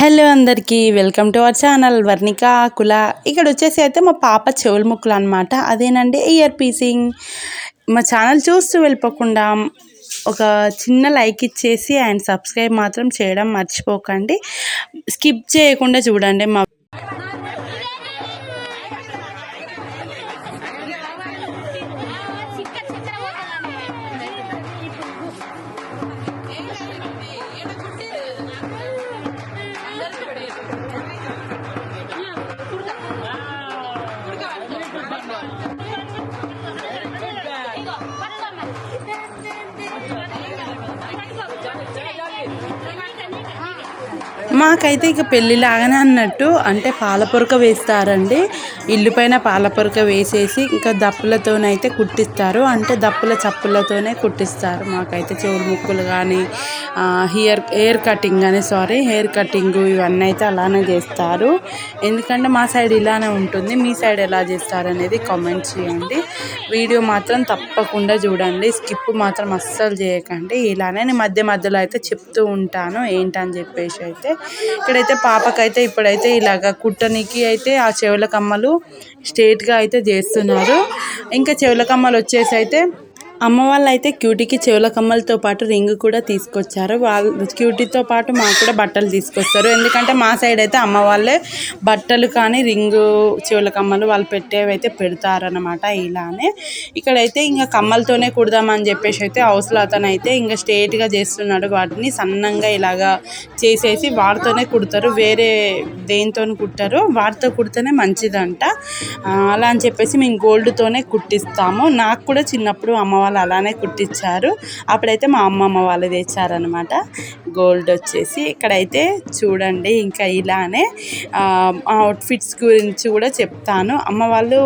Hello అందరికీ welcome to our channel Varnika Kula. ఇక్కడ వచ్చేసి అయితే మా పాప చెవుల ముక్కులు అనమాట అదేనండి ఇయర్ పీసింగ్ మా ఛానల్ చూస్తూ వెళ్ళిపోకుండా ఒక చిన్న లైక్ ఇచ్చేసి అండ్ సబ్స్క్రైబ్ మాత్రం చేయడం మర్చిపోకండి. స్కిప్ చేయకుండా చూడండి మా మాకైతే ఇక పెళ్ళిలాగానే అన్నట్టు అంటే పాలపొరక వేస్తారండి. ఇల్లు పైన పాలపొరక వేసేసి ఇంకా దప్పులతోనైతే కుట్టిస్తారు. అంటే దప్పుల చప్పులతోనే కుట్టిస్తారు. మాకైతే చెవులు ముక్కులు కానీ హెయిర్ హెయిర్ కటింగ్ కానీ సారీ హెయిర్ కటింగ్ ఇవన్నీ అయితే అలానే చేస్తారు. ఎందుకంటే మా సైడ్ ఇలానే ఉంటుంది. మీ సైడ్ ఎలా చేస్తారు అనేది కామెంట్ చేయండి. వీడియో మాత్రం తప్పకుండా చూడండి. స్కిప్ మాత్రం అస్సలు చేయకండి. ఇలానే నేను మధ్య మధ్యలో అయితే చెప్తూ ఉంటాను. ఏంటని చెప్పేసి అయితే ఇక్కడైతే పాపకైతే ఇప్పుడైతే ఇలాగ కుట్టనికి అయితే ఆ చెవుల కమ్మలు స్ట్రేట్గా అయితే చేస్తున్నారు. ఇంకా చెవుల కమ్మలు వచ్చేసి అయితే అమ్మ వాళ్ళు అయితే క్యూటీకి చెవుల కమ్మలతో పాటు రింగ్ కూడా తీసుకొచ్చారు. వాళ్ళు క్యూటీతో పాటు మాకు కూడా బట్టలు తీసుకొస్తారు. ఎందుకంటే మా సైడ్ అయితే అమ్మ వాళ్ళే బట్టలు కానీ రింగు చెవుల కమ్మలు వాళ్ళు పెట్టేవి అయితే పెడతారనమాట ఇలానే. ఇక్కడైతే ఇంకా కమ్మలతోనే కుడదామని చెప్పేసి అయితే హౌస్లో అతను అయితే ఇంకా స్ట్రేట్గా చేస్తున్నాడు. వాటిని సన్నంగా ఇలాగా చేసేసి వాటితోనే కుడతారు. వేరే దేనితో కుట్టారు వాటితో కుడితేనే మంచిదంట. అలా అని చెప్పేసి మేము గోల్డ్తోనే కుట్టిస్తాము. నాకు కూడా చిన్నప్పుడు అమ్మ వాళ్ళు అలానే కుట్టించారు. అప్పుడైతే మా అమ్మమ్మ వాళ్ళు తెచ్చారనమాట గోల్డ్ వచ్చేసి. ఇక్కడైతే చూడండి ఇంకా ఇలానే అవుట్ఫిట్స్ గురించి కూడా చెప్తాను. అమ్మ వాళ్ళు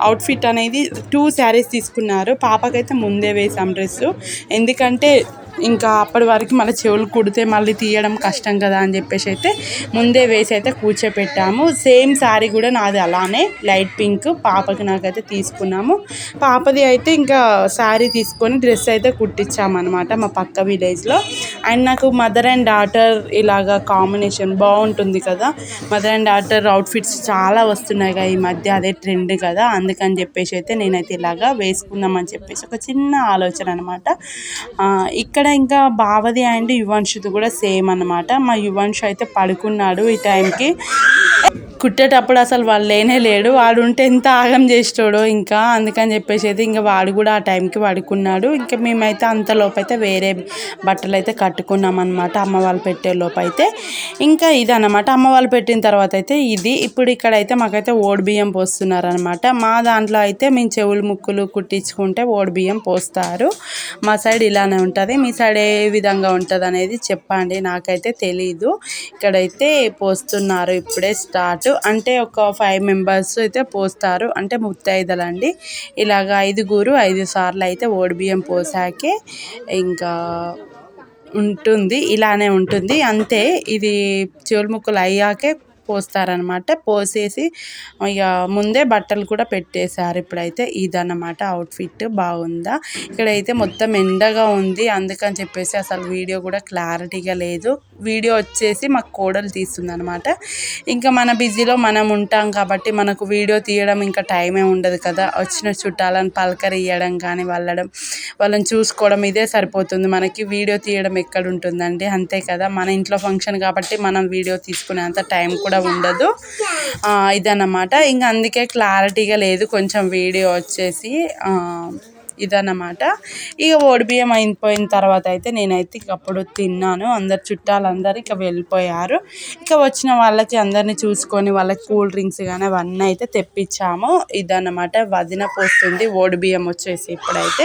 అవుట్ఫిట్ అనేది టూ శారీస్ తీసుకున్నారు. పాపకైతే ముందే వేసాం డ్రెస్సు ఎందుకంటే ఇంకా అప్పటి వరకు మళ్ళీ చెవులు కుడితే మళ్ళీ తీయడం కష్టం కదా అని చెప్పేసి అయితే ముందే వేసి అయితే కూర్చోపెట్టాము. సేమ్ శారీ కూడా నాది అలానే లైట్ పింక్ పాపకి నాకైతే తీసుకున్నాము. పాపది అయితే ఇంకా శారీ తీసుకొని డ్రెస్ అయితే కుట్టించామన్నమాట మా పక్క విలేజ్లో అండ్ నాకు మదర్ అండ్ డాటర్ ఇలాగా కాంబినేషన్ బాగుంటుంది కదా. మదర్ అండ్ డాటర్ అవుట్ఫిట్స్ చాలా వస్తున్నాయి కదా ఈ మధ్య అదే ట్రెండ్ కదా. అందుకని చెప్పేసి అయితే నేనైతే ఇలాగా వేసుకుందామని చెప్పేసి ఒక చిన్న ఆలోచన అనమాట ఇక్కడ ఇంకా బావది అండ్ యువంషుది కూడా సేమ్ అనమాట మా యువంషు అయితే పడుకున్నాడు ఈ టైంకి. కుట్టేటప్పుడు అసలు వాళ్ళు లేనే లేడు. వాడు ఉంటే ఎంత ఆగం చేసేటోడో ఇంకా. అందుకని చెప్పేసి అయితే ఇంకా వాడు కూడా ఆ టైంకి పడుకున్నాడు. ఇంకా మేమైతే అంత లోపైతే వేరే బట్టలు అయితే కట్టుకున్నాం అనమాట అమ్మ వాళ్ళు పెట్టే లోపైతే. ఇంకా ఇది అనమాట అమ్మ వాళ్ళు పెట్టిన తర్వాత అయితే ఇది. ఇప్పుడు ఇక్కడైతే మాకైతే ఓడి బియ్యం పోస్తున్నారనమాట మా దాంట్లో అయితే మేము చెవులు ముక్కులు కుట్టించుకుంటే ఓడి బియ్యం పోస్తారు. మా సైడ్ ఇలానే ఉంటుంది. మీ సైడ్ ఏ విధంగా ఉంటుంది అనేది చెప్పండి. నాకైతే తెలీదు. ఇక్కడైతే పోస్తున్నారు. ఇప్పుడే స్టార్ట్. అంటే ఒక ఫైవ్ మెంబర్స్ అయితే పోస్తారు. అంటే ముత్తైదులండి. ఇలాగ ఐదుగురు ఐదు సార్లు అయితే ఓడిబియ్యం పోసాకే ఇంకా ఉంటుంది. ఇలానే ఉంటుంది. అంతే. ఇది చెవులు ముక్కలు అయ్యాకే పోస్తారనమాట. పోసేసి ఇక ముందే బట్టలు కూడా పెట్టేశారు. ఇప్పుడైతే ఇదన్నమాట అవుట్ఫిట్ బాగుందా? ఇక్కడైతే మొత్తం ఎండగా ఉంది. అందుకని చెప్పేసి అసలు వీడియో కూడా క్లారిటీగా లేదు. వీడియో వచ్చేసి మాకు కోడలు తీస్తుంది అనమాట ఇంకా మన బిజీలో మనం ఉంటాం కాబట్టి మనకు వీడియో తీయడం ఇంకా టైమే ఉండదు కదా. వచ్చిన చుట్టాలను పలకరియ్యడం కానీ వెళ్ళడం వాళ్ళని చూసుకోవడం ఇదే సరిపోతుంది. మనకి వీడియో తీయడం ఎక్కడ ఉంటుందండి? అంతే కదా. మన ఇంట్లో ఫంక్షన్ కాబట్టి మనం వీడియో తీసుకునేంత టైం కూడా కూడా ఉండదు ఇదన్నమాట. ఇంకా అందుకే క్లారిటీగా లేదు. కొంచెం వీడియో వచ్చేసి ఇదన్నమాట. ఇక బియ్యం అయిపోయిన తర్వాత అయితే నేనైతే ఇక అప్పుడు తిన్నాను. అందరు చుట్టాలందరూ ఇక వెళ్ళిపోయారు. ఇక వచ్చిన వాళ్ళకి అందరిని చూసుకొని వాళ్ళకి కూల్ డ్రింక్స్ కానీ అవన్నీ అయితే తెప్పించాము. ఇదన్నమాట వదిన పోస్తుంది బియ్యం వచ్చేసి ఇప్పుడైతే.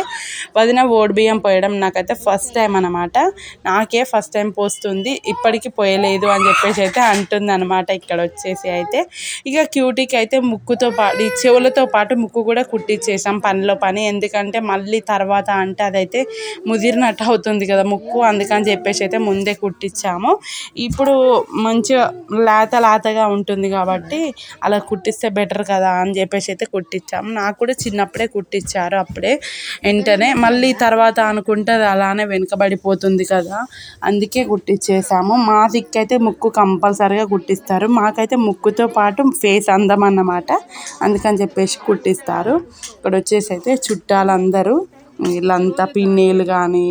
వదిన బియ్యం పోయడం నాకైతే ఫస్ట్ టైం అనమాట నాకే ఫస్ట్ టైం పోస్తుంది. ఇప్పటికీ పోయలేదు అని చెప్పేసి అయితే అంటుంది అనమాట ఇక్కడ వచ్చేసి అయితే. ఇక క్యూటీకి అయితే ముక్కుతో పాటు చెవులతో పాటు ముక్కు కూడా కుట్టించేసాం పనిలో పని. ఎందుకంటే అంటే మళ్ళీ తర్వాత అంటే అదైతే ముదిరినట్టు అవుతుంది కదా ముక్కు. అందుకని చెప్పేసి అయితే ముందే కుట్టించాము. ఇప్పుడు మంచిగా లేత లేతగా ఉంటుంది కాబట్టి అలా కుట్టిస్తే బెటర్ కదా అని చెప్పేసి అయితే కుట్టించాము. నాకు కూడా చిన్నప్పుడే కుట్టించారు అప్పుడే వెంటనే. మళ్ళీ తర్వాత అనుకుంటే అది అలానే వెనుకబడిపోతుంది కదా. అందుకే కుట్టించేసాము. మా దిక్కైతే ముక్కు కంపల్సరిగా కుట్టిస్తారు. మాకైతే ముక్కుతో పాటు ఫేస్ అందం అన్నమాట. అందుకని చెప్పేసి కుట్టిస్తారు. ఇక్కడ వచ్చేసి అయితే చుట్టాలందరూ వీళ్ళంతా పిన్నిలు కానీ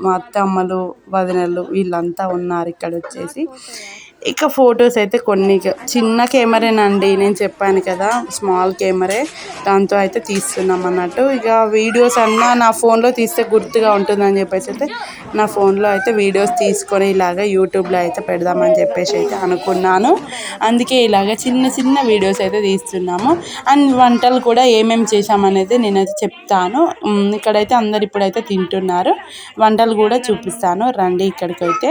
మా అత్తమ్మలు వదినలు వీళ్ళంతా ఉన్నారు ఇక్కడ వచ్చేసి ఇక ఫొటోస్ అయితే కొన్ని చిన్న కెమెరానండి నేను చెప్పాను కదా స్మాల్ కెమెరే. దాంతో అయితే తీస్తున్నాం అన్నట్టు. ఇక వీడియోస్ అన్నా నా ఫోన్లో తీస్తే గుర్తుగా ఉంటుందని చెప్పేసి అయితే నా ఫోన్లో అయితే వీడియోస్ తీసుకొని ఇలాగ యూట్యూబ్లో అయితే పెడదామని చెప్పేసి అయితే అనుకున్నాను. అందుకే ఇలాగ చిన్న చిన్న వీడియోస్ అయితే తీస్తున్నాము. అండ్ వంటలు కూడా ఏమేమి చేశామనేది నేనైతే చెప్తాను. ఇక్కడైతే అందరు ఇప్పుడైతే తింటున్నారు. వంటలు కూడా చూపిస్తాను. రండి ఇక్కడికైతే.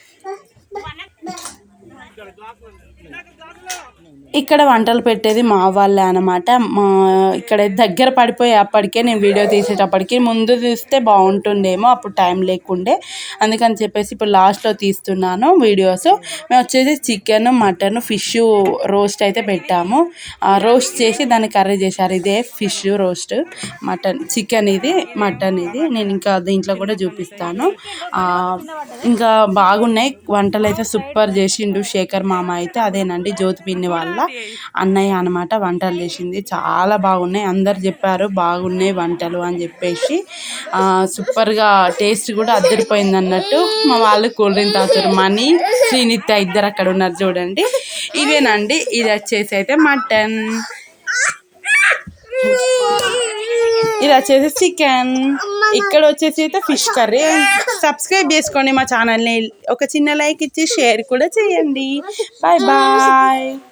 ఇక్కడ వంటలు పెట్టేది మా వాళ్ళే అనమాట మా ఇక్కడ దగ్గర పడిపోయి అప్పటికే నేను వీడియో తీసేటప్పటికి ముందు తీస్తే బాగుంటుండేమో అప్పుడు టైం లేకుండే. అందుకని చెప్పేసి ఇప్పుడు లాస్ట్లో తీస్తున్నాను వీడియోస్. మేము వచ్చేసి చికెన్ మటన్ ఫిష్ రోస్ట్ అయితే పెట్టాము. రోస్ట్ చేసి దాన్ని కర్రీ చేశారు. ఇదే ఫిష్ రోస్ట్ మటన్ చికెన్ ఇది మటన్ ఇది. నేను ఇంకా దీంట్లో కూడా చూపిస్తాను. ఇంకా బాగున్నాయి. వంటలు అయితే సూపర్ చేసిండు శేఖర్ మామ అయితే అదేనండి జ్యోతి పిన్ని వాళ్ళ అన్నయ్య అనమాట వంటలు చేసింది. చాలా బాగున్నాయి. అందరు చెప్పారు బాగున్నాయి వంటలు అని చెప్పేసి. సూపర్గా టేస్ట్ కూడా అద్దరిపోయింది అన్నట్టు. మా వాళ్ళు కూల్ డ్రింక్ తాగుతారు. మనీ శ్రీనిత్య ఇద్దరు అక్కడ ఉన్నారు చూడండి. ఇవేనండి. ఇది వచ్చేసి అయితే మటన్. ఇది వచ్చేసి చికెన్. ఇక్కడ వచ్చేసి అయితే ఫిష్ కర్రీ. సబ్స్క్రైబ్ చేసుకోండి మా ఛానల్ని. ఒక చిన్న లైక్ ఇచ్చి షేర్ కూడా చేయండి. Bye bye